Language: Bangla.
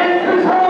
Yes,